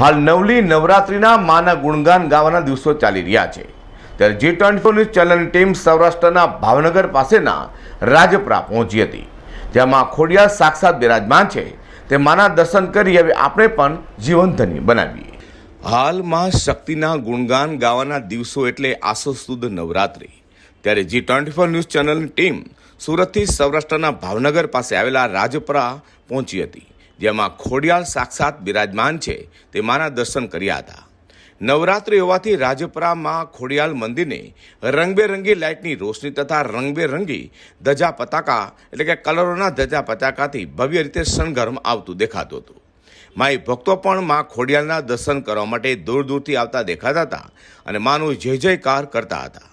હાલ નવલી નવરાત્રિના માના ગુણગાન ગાવાના દિવસો ચાલી રહ્યા છે. ત્યારે જી ટ્વેન્ટી ન્યૂઝ ચેનલની ટીમ સૌરાષ્ટ્રના ભાવનગર પાસેના રાજપરા પહોંચી હતી. જેમાં ખોડિયા સાક્ષાત બિરાજમાન છે. તે માના દર્શન કરી હવે આપણે પણ જીવનધન્ય બનાવીએ. હાલમાં શક્તિના ગુણગાન ગાવાના દિવસો એટલે આસો સુદ નવરાત્રિ. ત્યારે જી ટ્વેન્ટી ફોર ન્યૂઝ ચેનલની ટીમ સુરતથી સૌરાષ્ટ્રના ભાવનગર પાસે આવેલા રાજપરા પહોંચી હતી. જેમાં ખોડિયાલ સાક્ષાત બિરાજમાન છે, તે મારા દર્શન કર્યા હતા. નવરાત્રિ હોવાથી રાજપરામાં ખોડિયાલ મંદિરને રંગબેરંગી લાઇટની રોશની તથા રંગબેરંગી ધજા પતાકા, એટલે કે કલરોના ધજા પતાકાથી ભવ્ય રીતે શણગારવામાં આવતું દેખાતું હતું. માઈ ભક્તો પણ મા ખોડિયાલના દર્શન કરવા માટે દૂર દૂરથી આવતા દેખાતા હતા અને માનું જય જયકાર કરતા હતા.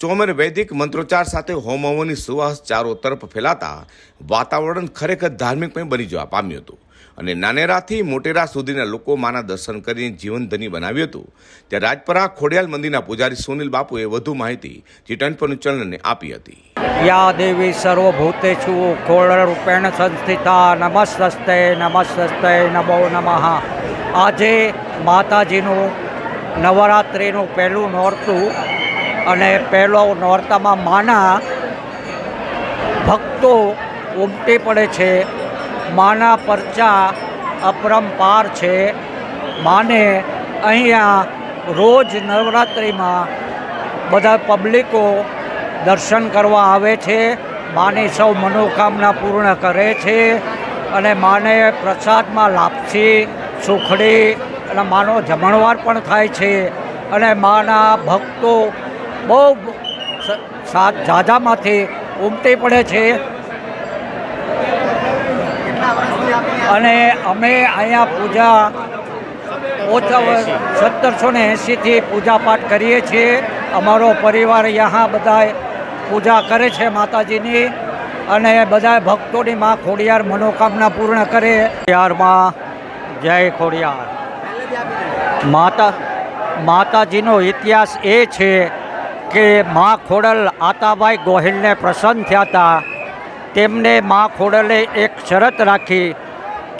ચોમેર વૈદિક મંત્રોચ્ચાર સાથે હોમ હવનની સુવાસ ચારો તરફ ફેલાતા વાતાવરણ ખરેખર ધાર્મિકમય બની જવા પામ્યું હતું. અને નાનેરાથી મોટેરા સુધીના લોકો માના દર્શન કરીને જીવનધની બનાવ્યું હતું. ત્યારે રાજપરા ખોડિયાલ મંદિરના પૂજારી સુનિલ બાપુએ વધુ માહિતી જી ટ્વેન્ટી ચલણને આપી હતી. યા દેવી સર્વભૂતેષુ ખોળરૂપેણ સંસ્થિતા નમસ્તે નમસ્તે નમો નમઃ. આજે માતાજીનું નવરાત્રિનું પહેલું નોરતું અને પહેલો નોરતામાં માના ભક્તો ઉમટી પડે છે. માના પરચા અપરંપાર છે. માને અહીંયા રોજ નવરાત્રિમાં બધા પબ્લિકો દર્શન કરવા આવે છે. માની સૌ મનોકામના પૂર્ણ કરે છે અને માને પ્રસાદમાં લાપસી, સુખડી અને માનો જમણવાર પણ થાય છે. અને માના ભક્તો બહુ સાત ઝાઝામાંથી ઉમટી પડે છે. અને અમે અહીંયા પૂજા ઓછા સત્તરસો ને એંસીથી પૂજાપાઠ કરીએ છીએ. અમારો પરિવાર અહીંયા બધા પૂજા કરે છે માતાજીની અને બધા ભક્તોની માં ખોડિયાર મનોકામના પૂર્ણ કરે. ખોડિયારમાં જય ખોડિયાર. માતા, માતાજીનો ઇતિહાસ એ છે કે મા ખોડલ આતાબાઈ ગોહિલને પ્રસન્ન થયા હતા. તેમને મા ખોડલે એક શરત રાખી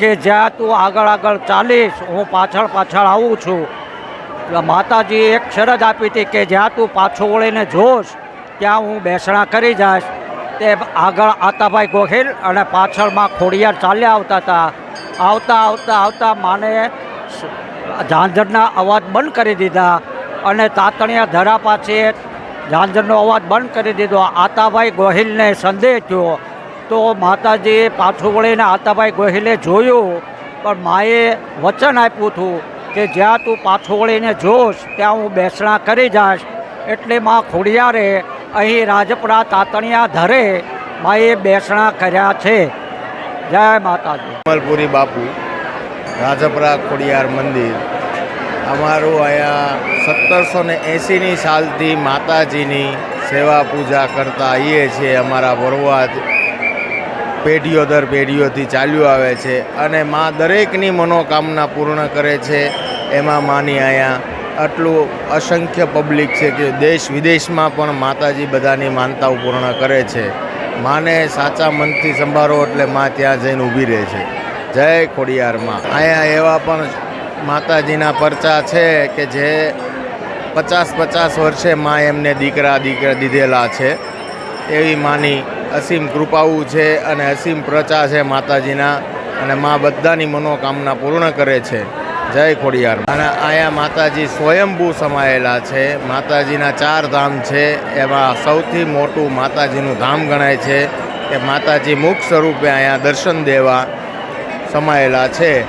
કે જ્યાં તું આગળ આગળ ચાલીશ, હું પાછળ પાછળ આવું છું. માતાજીએ એક શરદ આપી હતી કે જ્યાં તું પાછો વળીને જોશ, ત્યાં હું બેસણા કરી જઈશ તે આગળ આતાભાઈ ગોહિલ અને પાછળમાં ખોડિયાર ચાલ્યા આવતા હતા. આવતા આવતા આવતા માને ઝાંઝરના અવાજ બંધ કરી દીધા અને તાતણિયા ધરા પાસે ઝાંઝરનો અવાજ બંધ કરી દીધો. આતાભાઈ ગોહિલને સંદેહ થયો. તો માતાજીએ પાછું વળીને આતાભાઈ ગોહિલે જોયું, પણ માએ વચન આપ્યું હતું કે જ્યાં તું પાછું વળીને જોશ, ત્યાં હું બેસણા કરી જાશ. એટલે માં ખોડિયારે અહીં રાજપરા તાતણિયા ધરે માએ બેસણા કર્યા છે. જય માતાજી. કમલપુરી બાપુ રાજપરા ખોડિયાર મંદિર. અમારું અહીંયા સત્તરસો ને એંસીની સાલથી માતાજીની સેવા પૂજા કરતા આવીએ છીએ અમારા વરવાદ પેઢીઓ દર પેઢીઓથી ચાલ્યું આવે છે અને મા દરેકની મનોકામના પૂર્ણ કરે છે. એમાં માની અહીંયા આટલું અસંખ્ય પબ્લિક છે કે દેશ વિદેશમાં પણ માતાજી બધાની માનતાઓ પૂર્ણ કરે છે. માને સાચા મનથી સંભાળો એટલે મા ત્યાં જઈને ઊભી રહે છે. જય ખોડિયારમાં અહીંયા એવા પણ માતાજીના પરચા છે કે જે પચાસ પચાસ વર્ષે મા એમને દીકરા દીકરા દીધેલા છે. એવી માની અસીમ કૃપાઓ છે અને અસીમ પ્રચા છે માતાજીના અને મા બધાની મનોકામના પૂર્ણ કરે છે. જય ખોડિયાર. અને અહીંયા માતાજી સ્વયંભૂ સમાયેલા છે. માતાજીના ચાર ધામ છે. એમાં સૌથી મોટું માતાજીનું ધામ ગણાય છે. કે માતાજી મુખ સ્વરૂપે અહીંયા દર્શન દેવા સમાયેલા છે.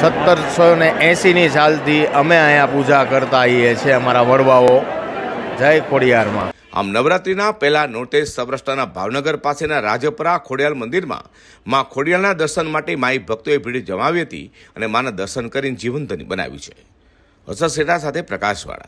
સત્તરસો ને એંસીની સાલથી અમે અહીંયા પૂજા કરતા આવીએ છીએ અમારા વડવાઓ. જય ખોડિયારમાં. આમ નવરાત્રિના પહેલા નોટિસ સૌરાષ્ટ્રના ભાવનગર પાસેના રાજપરા ખોડિયાલ મંદિરમાં માં ખોડિયાલના દર્શન માટે માઈ ભક્તોએ ભીડ જમાવી હતી અને માના દર્શન કરીને જીવનધની બનાવી છે. હર્ષદ શેઠા સાથે પ્રકાશવાળા.